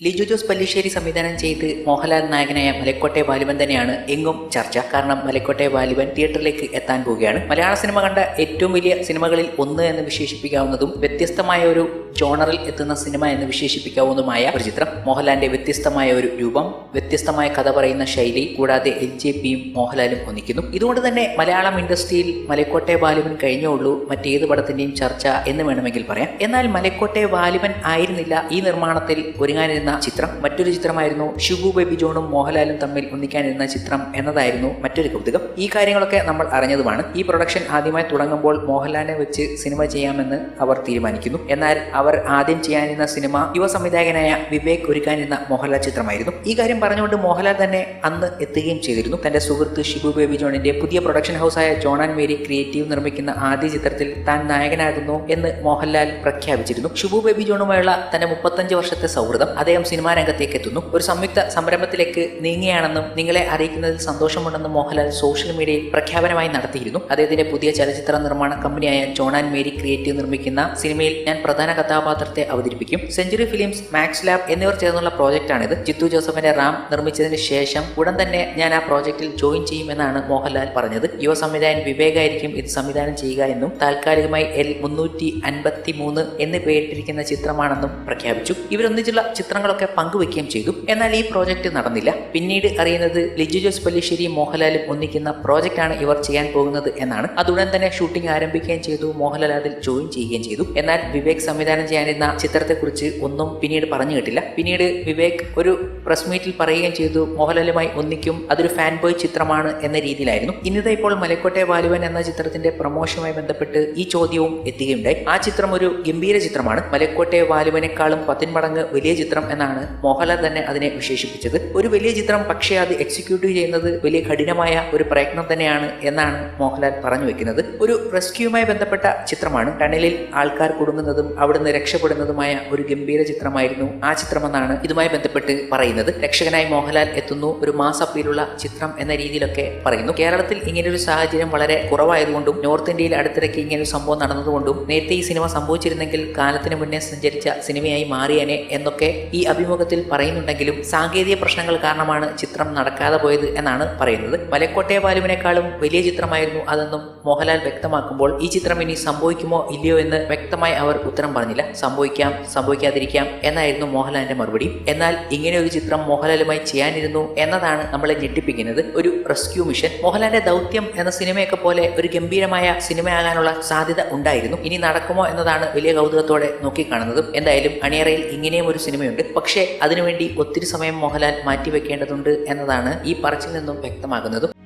ലിജു ജോസ് പല്ലിശ്ശേരി സംവിധാനം ചെയ്ത് മോഹൻലാൽ നായകനായ മലക്കോട്ടെ വാലിബൻ തന്നെയാണ് എങ്ങും ചർച്ച. കാരണം മലക്കോട്ടെ വാലിബൻ തിയേറ്ററിലേക്ക് എത്താൻ പോവുകയാണ്. മലയാള സിനിമ കണ്ട ഏറ്റവും വലിയ സിനിമകളിൽ ഒന്ന് എന്ന് വിശേഷിപ്പിക്കാവുന്നതും വ്യത്യസ്തമായ ഒരു ജോണറിൽ എത്തുന്ന സിനിമ എന്ന് വിശേഷിപ്പിക്കാവുന്നതുമായ ഒരു ചിത്രം. മോഹൻലാലിന്റെ വ്യത്യസ്തമായ ഒരു രൂപം വ്യത്യസ്തമായ കഥ പറയുന്ന ശൈലി കൂടാതെ എൽ ജെ പിയും മോഹൻലാലും ഒന്നിക്കുന്നു. ഇതുകൊണ്ട് തന്നെ മലയാളം ഇൻഡസ്ട്രിയിൽ മലക്കോട്ടെ വാലിബൻ കഴിഞ്ഞേ ഉള്ളൂ മറ്റേത് പടത്തിന്റെയും ചർച്ച എന്ന് വേണമെങ്കിൽ പറയാം. എന്നാൽ മലക്കോട്ടെ വാലിബൻ ആയിരുന്നില്ല ഈ നിർമ്മാണത്തിൽ ഒരുങ്ങാനിരുന്ന ചിത്രം. മറ്റൊരു ചിത്രമായിരുന്നു ഷിബു ബേബി ജോണും മോഹൻലാലും തമ്മിൽ ഒന്നിക്കാനിരുന്ന ചിത്രം എന്നതായിരുന്നു മറ്റൊരു കൗതുകം. ഈ കാര്യങ്ങളൊക്കെ നമ്മൾ അറിഞ്ഞതുമാണ്. ഈ പ്രൊഡക്ഷൻ ആദ്യമായി തുടങ്ങുമ്പോൾ മോഹൻലാലിനെ വെച്ച് സിനിമ ചെയ്യാമെന്ന് അവർ തീരുമാനിക്കുന്നു. എന്നാൽ അവർ ആദ്യം ചെയ്യാനിരുന്ന സിനിമ യുവ സംവിധായകനായ വിവേക് ഒരുക്കാനിരുന്ന മോഹൻലാൽ ചിത്രമായിരുന്നു. ഈ കാര്യം പറഞ്ഞുകൊണ്ട് മോഹൻലാൽ തന്നെ അന്ന് എത്തുകയും ചെയ്തിരുന്നു. തന്റെ സുഹൃത്ത് ഷിബു ബേബി ജോണിന്റെ പുതിയ പ്രൊഡക്ഷൻ ഹൗസായ ജോൺ ആൻഡ് മേരി ക്രിയേറ്റീവ് നിർമ്മിക്കുന്ന ആദ്യ ചിത്രത്തിൽ താൻ നായകനാകുന്നു എന്ന് മോഹൻലാൽ പ്രഖ്യാപിച്ചിരുന്നു. ഷിബു ബേബി ജോണുമായുള്ള തന്റെ മുപ്പത്തഞ്ച് വർഷത്തെ സൗഹൃദം അദ്ദേഹം സിനിമാ രംഗത്തേക്ക് എത്തുന്നു. ഒരു സംയുക്ത സംരംഭത്തിലേക്ക് നീങ്ങുകയാണെന്നും നിങ്ങളെ അറിയിക്കുന്നതിൽ സന്തോഷമുണ്ടെന്നും മോഹൻലാൽ സോഷ്യൽ മീഡിയയിൽ പ്രഖ്യാപനമായി നടത്തിയിരുന്നു. അദ്ദേഹത്തിന്റെ പുതിയ ചലച്ചിത്ര നിർമ്മാണ കമ്പനിയായ ജോൺ ആൻഡ് മേരി ക്രിയേറ്റീവ് നിർമ്മിക്കുന്ന സിനിമയിൽ ഞാൻ പ്രധാന കഥാപാത്രത്തെ അവതരിപ്പിക്കും. സെഞ്ചുറി ഫിലിംസ് മാക്സ് ലാബ് എന്നിവർ ചേർന്നുള്ള പ്രോജക്റ്റാണിത്. ജിത്തു ജോസഫിന്റെ റാം നിർമ്മിച്ചതിന് ശേഷം ഉടൻ തന്നെ ഞാൻ ആ പ്രോജക്റ്റിൽ ജോയിൻ ചെയ്യുമെന്നാണ് മോഹൻലാൽ പറഞ്ഞത്. യുവ സംവിധായകൻ വിവേകായിരിക്കും ഇത് സംവിധാനം ചെയ്യുക എന്നും താൽക്കാലികമായി എൽ മുന്നൂറ്റി അൻപത്തി മൂന്ന് എന്ന് പേരിട്ടിരിക്കുന്ന ചിത്രമാണെന്നും പ്രഖ്യാപിച്ചു. ഇവരൊന്നിച്ചുള്ള ചിത്രങ്ങളൊക്കെ പങ്കുവെക്കുകയും ചെയ്തു. എന്നാൽ ഈ പ്രോജക്റ്റ് നടന്നില്ല. പിന്നീട് അറിയുന്നത് ലിജു ജോസ് പല്ലിശ്ശേരിയും മോഹൻലാലും ഒന്നിക്കുന്ന പ്രോജക്റ്റാണ് ഇവർ ചെയ്യാൻ പോകുന്നത് എന്നാണ്. അതുടൻ തന്നെ ഷൂട്ടിംഗ് ആരംഭിക്കുകയും ചെയ്തു. മോഹൻലാൽ അതിൽ ജോയിൻ ചെയ്യുകയും ചെയ്തു. എന്നാൽ വിവേക് സംവിധാനം ചെയ്യാനിരുന്ന ചിത്രത്തെക്കുറിച്ച് ഒന്നും പിന്നീട് പറഞ്ഞു കേട്ടില്ല. പിന്നീട് വിവേക് ഒരു പ്രസ് മീറ്റിൽ പറയുകയും ചെയ്തു മോഹൻലാലുമായി ഒന്നിക്കും അതൊരു ഫാൻ ബോയ് ചിത്രമാണ് എന്ന രീതിയിലായിരുന്നു. ഇന്നിതാ ഇപ്പോൾ മലക്കോട്ടെ വാലുവൻ എന്ന ചിത്രത്തിന്റെ പ്രൊമോഷനുമായി ബന്ധപ്പെട്ട് ഈ ചോദ്യവും എത്തുകയുണ്ടായി. ആ ചിത്രം ഒരു ഗംഭീര ചിത്രമാണ്. മലക്കോട്ടെ വാലുവനേക്കാളും പത്തിന്മടങ്ങ് വലിയ ചിത്രം എന്നാണ് മോഹൻലാൽ തന്നെ അതിനെ വിശേഷിപ്പിച്ചത്. ഒരു വലിയ ചിത്രം പക്ഷേ അത് എക്സിക്യൂട്ടീവ് ചെയ്യുന്നത് വലിയ കഠിനമായ ഒരു പ്രയത്നം തന്നെയാണ് എന്നാണ് മോഹൻലാൽ പറഞ്ഞു വെക്കുന്നത്. ഒരു റെസ്ക്യൂമായി ബന്ധപ്പെട്ട ചിത്രമാണ്. ടണലിൽ ആൾക്കാർ കുടുങ്ങുന്നതും അവിടുന്ന് രക്ഷപ്പെടുന്നതുമായ ഒരു ഗംഭീര ചിത്രമായിരുന്നു ആ ചിത്രമെന്നാണ് ഇതുമായി ബന്ധപ്പെട്ട് പറയുന്നത്. രക്ഷകനായി മോഹൻലാൽ എത്തുന്നു ഒരു മാസ് അപ്പീലുള്ള ചിത്രം എന്ന രീതിയിലൊക്കെ പറയുന്നു. കേരളത്തിൽ ഇങ്ങനൊരു സാഹചര്യം വളരെ കുറവായതുകൊണ്ടും നോർത്ത് ഇന്ത്യയിൽ അടുത്തിടയ്ക്ക് ഇങ്ങനെ ഒരു സംഭവം നടന്നതുകൊണ്ടും നേരത്തെ ഈ സിനിമ സംഭവിച്ചിരുന്നെങ്കിൽ കാലത്തിന് മുന്നേ സഞ്ചരിച്ച സിനിമയായി മാറിയേനെ എന്നൊക്കെ ഈ അഭിമുഖത്തിൽ പറയുന്നുണ്ടെങ്കിലും സാങ്കേതിക പ്രശ്നങ്ങൾ കാരണമാണ് ചിത്രം നടക്കാതെ പോയത് എന്നാണ് പറയുന്നത്. മലക്കോട്ടയ ബാലുവിനേക്കാളും വലിയ ചിത്രമായിരുന്നു അതെന്നും മോഹൻലാൽ വ്യക്തമാക്കുമ്പോൾ ഈ ചിത്രം ഇനി സംഭവിക്കുമോ ഇല്ലയോ എന്ന് വ്യക്തമായി അവർ ഉത്തരം പറഞ്ഞില്ല. സംഭവിക്കാം സംഭവിക്കാതിരിക്കാം എന്നായിരുന്നു മോഹൻലാലിന്റെ മറുപടി. എന്നാൽ ഇങ്ങനെ ഒരു ചിത്രം മോഹൻലാലുമായി ചെയ്യാനിരുന്നു എന്നതാണ് നമ്മളെ ഞെട്ടിപ്പിക്കുന്നത്. ഒരു റെസ്ക്യൂ മിഷൻ. മോഹൻലാലിന്റെ ദൗത്യം എന്ന സിനിമയൊക്കെ പോലെ ഒരു ഗംഭീരമായ സിനിമയാകാനുള്ള സാധ്യത ഉണ്ടായിരുന്നു. ഇനി നടക്കുമോ എന്നതാണ് വലിയ കൗതുകത്തോടെ നോക്കിക്കാണുന്നതും. എന്തായാലും അണിയറയിൽ ഇങ്ങനെയും ഒരു സിനിമയുണ്ട്. പക്ഷേ അതിനുവേണ്ടി ഒത്തിരി സമയം മോഹൻലാൽ മാറ്റിവെക്കേണ്ടതുണ്ട് എന്നതാണ് ഈ പറച്ചിൽ നിന്നും വ്യക്തമാകുന്നതും.